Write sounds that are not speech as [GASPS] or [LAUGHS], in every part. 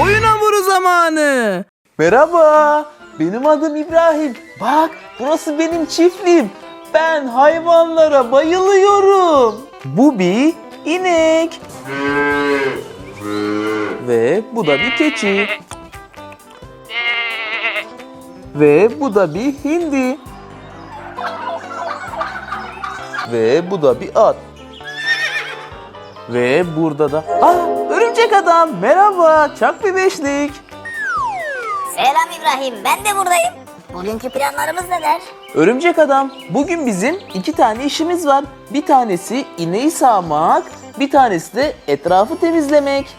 Oyun hamuru zamanı. Merhaba, benim adım İbrahim. Bak, burası benim çiftliğim. Ben hayvanlara bayılıyorum. Bu bir inek. Ve bu da bir keçi. Ve bu da bir hindi. Ve bu da bir at. Ve burada da... Aa, örümcek adam. Merhaba, çak bir beşlik. Selam İbrahim, ben de buradayım. Bugünkü planlarımız neler? Örümcek adam, bugün bizim iki tane işimiz var. Bir tanesi ineği sağmak, bir tanesi de etrafı temizlemek.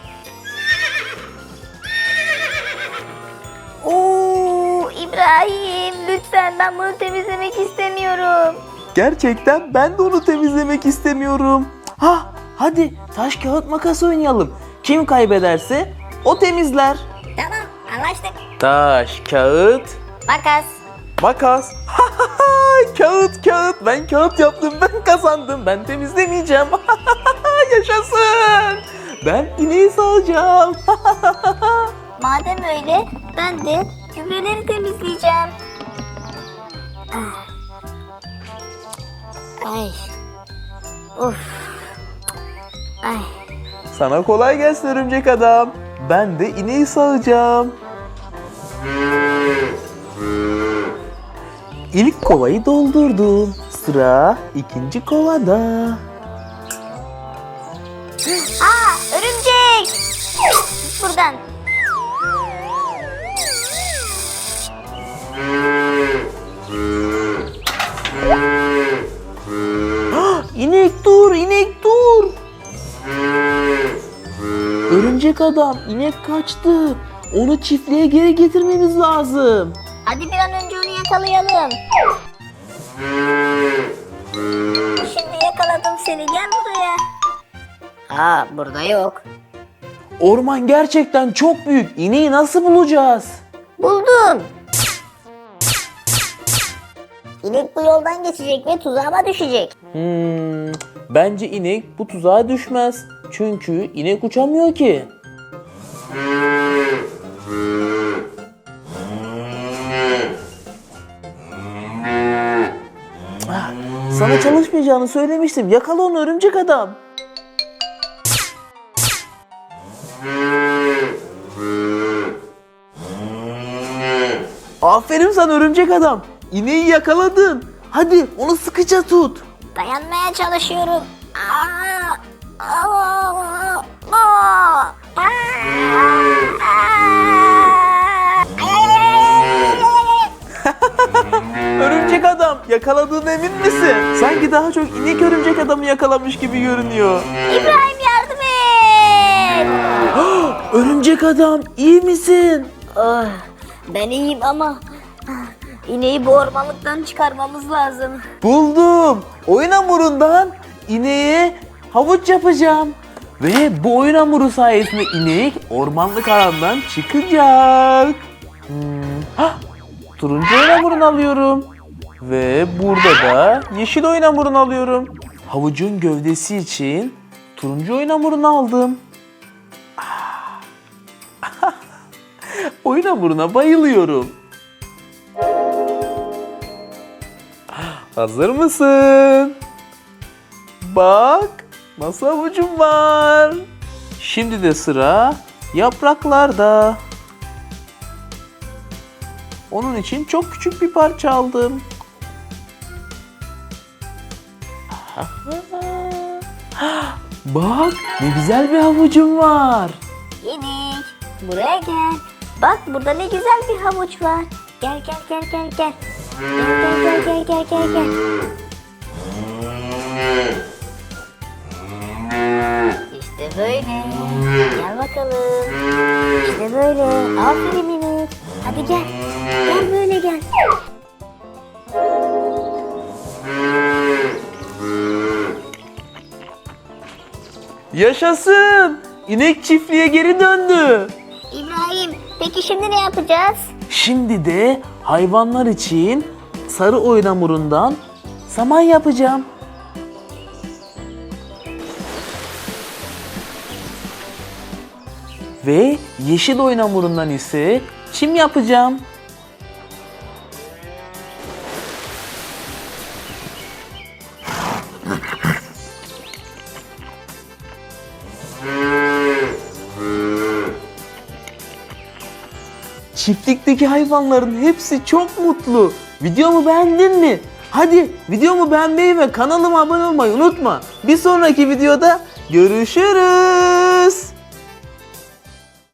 Oo İbrahim, lütfen ben bunu temizlemek istemiyorum. Gerçekten ben de onu temizlemek istemiyorum. Ha, hadi taş kağıt makas oynayalım. Kim kaybederse o temizler. Tamam, anlaştık. Taş, kağıt, Makas. makas. [LAUGHS] kağıt, kağıt. Ben kağıt yaptım, ben kazandım. Ben temizlemeyeceğim. [LAUGHS] Yaşasın. Ben ineği sağacağım. [LAUGHS] Madem öyle, ben de gübreleri temizleyeceğim. Ah. Ay. Uf. Ay. Sana kolay gelsin örümcek adam. Ben de ineği sağacağım. İlk kovayı doldurdum. Sıra ikinci kovada. Aa, örümcek. Buradan. İnek [LAUGHS] Örümcek adam, inek kaçtı. Onu çiftliğe geri getirmemiz lazım. Hadi bir an önce onu yakalayalım. Şimdi yakaladım seni. Gel buraya. Aa, burada yok. Orman gerçekten çok büyük. İneği nasıl bulacağız? Buldum. İnek bu yoldan geçecek ve tuzağıma düşecek. Hmm, bence inek bu tuzağa düşmez. Çünkü inek uçamıyor ki. Sana çalışmayacağını söylemiştim. Yakala onu örümcek adam. Aferin sana örümcek adam. İneği yakaladın. Hadi onu sıkıca tut. Dayanmaya çalışıyorum. Aa, aa, aa, aa. Adam yakaladığın emin misin? Sanki daha çok inek örümcek adamı yakalamış gibi görünüyor. İbrahim yardım et. [GASPS] Örümcek adam iyi misin? Ah, ben iyiyim ama ah, ineği bu ormanlıktan çıkarmamız lazım. Buldum. Oyun hamurundan ineğe havuç yapacağım. Ve bu oyun hamuru sayesinde inek ormanlık alandan çıkacak. Hmm. Hah, turuncu oyun hamurunu alıyorum. Ve burada da yeşil oyun hamurunu alıyorum. Havucun gövdesi için turuncu oyun hamurunu aldım. Ah. [LAUGHS] oyun hamuruna bayılıyorum. Hazır mısın? Bak nasıl havucum var. Şimdi de sıra yapraklarda. Onun için çok küçük bir parça aldım. Bak ne güzel bir havucum var. İnek buraya gel. Bak burada ne güzel bir havuç var. Gel gel gel gel gel. Gel gel gel gel gel gel. İşte böyle. Gel bakalım. İşte böyle. Aferin minik. Hadi gel. Gel böyle gel. Yaşasın. İnek çiftliğe geri döndü. İbrahim peki şimdi ne yapacağız? Şimdi de hayvanlar için sarı oyun hamurundan saman yapacağım. Ve yeşil oyun hamurundan ise çim yapacağım. Çiftlikteki hayvanların hepsi çok mutlu. Videomu beğendin mi? Hadi videomu beğenmeyi ve kanalıma abone olmayı unutma. Bir sonraki videoda görüşürüz.